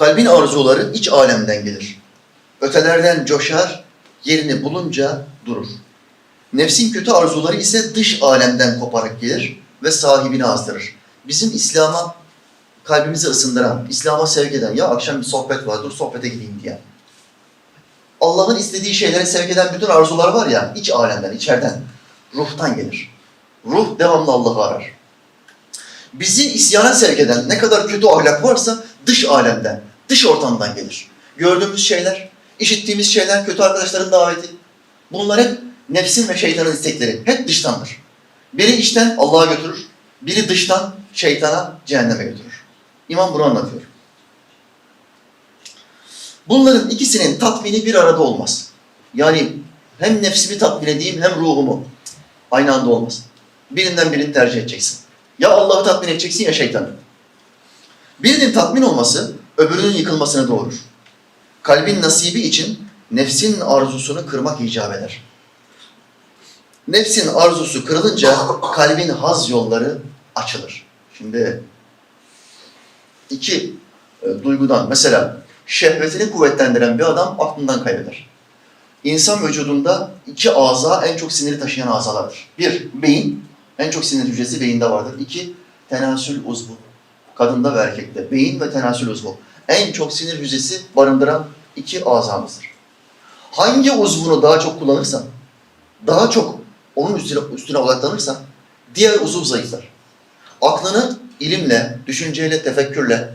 Kalbin arzuları iç alemden gelir. Ötelerden coşar, yerini bulunca durur. Nefsin kötü arzuları ise dış alemden koparak gelir ve sahibini azdırır. Bizim İslam'a kalbimizi ısındıran, İslam'a sevk eden, ya akşam bir sohbet var, dur sohbete gideyim diye. Allah'ın istediği şeylere sevk eden bütün arzular var ya, iç alemden, içeriden, ruhtan gelir. Ruh devamlı Allah'ı arar. Bizi isyana sevk eden ne kadar kötü ahlak varsa dış alemden, dış ortamdan gelir. Gördüğümüz şeyler, işittiğimiz şeyler, kötü arkadaşların daveti. Bunlar hep nefsin ve şeytanın istekleri. Hep dıştandır. Biri içten Allah'a götürür, biri dıştan şeytana, cehenneme götürür. İmam bunu anlatıyor. Bunların ikisinin tatmini bir arada olmaz. Yani hem nefsimi tatmin edeyim hem ruhumu. Aynı anda olmaz. Birinden birini tercih edeceksin. Ya Allah'ı tatmin edeceksin ya şeytanı. Birinin tatmin olması öbürünün yıkılmasını doğurur. Kalbin nasibi için nefsin arzusunu kırmak icap eder. Nefsin arzusu kırılınca kalbin haz yolları açılır. Şimdi iki e, duygudan mesela şehvetini kuvvetlendiren bir adam aklından kaybeder. İnsan vücudunda iki ağza en çok siniri taşıyan azalardır. Bir, beyin. En çok sinir hücresi beyinde vardır. İki, tenasül uzvu. Kadında ve erkekte. Beyin ve tenasül uzvu. En çok sinir hücresi barındıran iki azamızdır. Hangi uzvunu daha çok kullanırsan, daha çok onun üstüne, üstüne odaklanırsan diğer uzuv zayıflar. Aklını ilimle, düşünceyle, tefekkürle,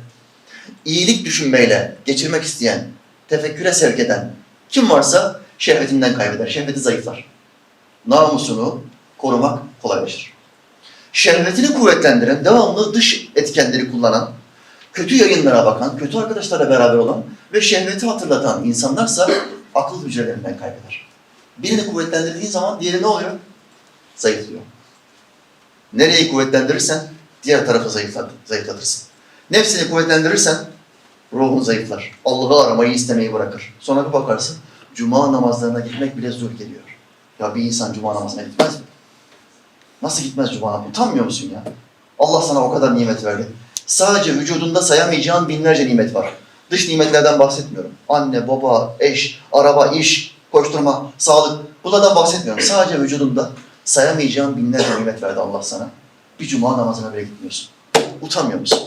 iyilik düşünmeyle geçirmek isteyen, tefekküre sevk eden kim varsa şehvetinden kaybeder, şehveti zayıflar. Namusunu korumak kolaylaşır. Şehvetini kuvvetlendiren, devamlı dış etkenleri kullanan, kötü yayınlara bakan, kötü arkadaşlarla beraber olan ve şehveti hatırlatan insanlarsa akıl hücrelerinden kaybeder. Birini kuvvetlendirdiğin zaman diğeri ne oluyor? Zayıflıyor. Nereyi kuvvetlendirirsen diğer tarafı zayıflat, zayıflatırsın. Nefsini kuvvetlendirirsen ruhun zayıflar. Allah'ı aramayı istemeyi bırakır. Sonra bir bakarsın cuma namazlarına gitmek bile zor geliyor. Ya bir insan cuma namazına gitmez mi? Nasıl gitmez cuma namazına? Utanmıyor musun ya? Allah sana o kadar nimet verdi. Sadece vücudunda sayamayacağın binlerce nimet var. Dış nimetlerden bahsetmiyorum. Anne, baba, eş, araba, iş, koşturma, sağlık. Bunlardan bahsetmiyorum. Sadece vücudunda sayamayacağın binlerce nimet verdi Allah sana. Bir cuma namazına bile gitmiyorsun. Utanmıyor musun?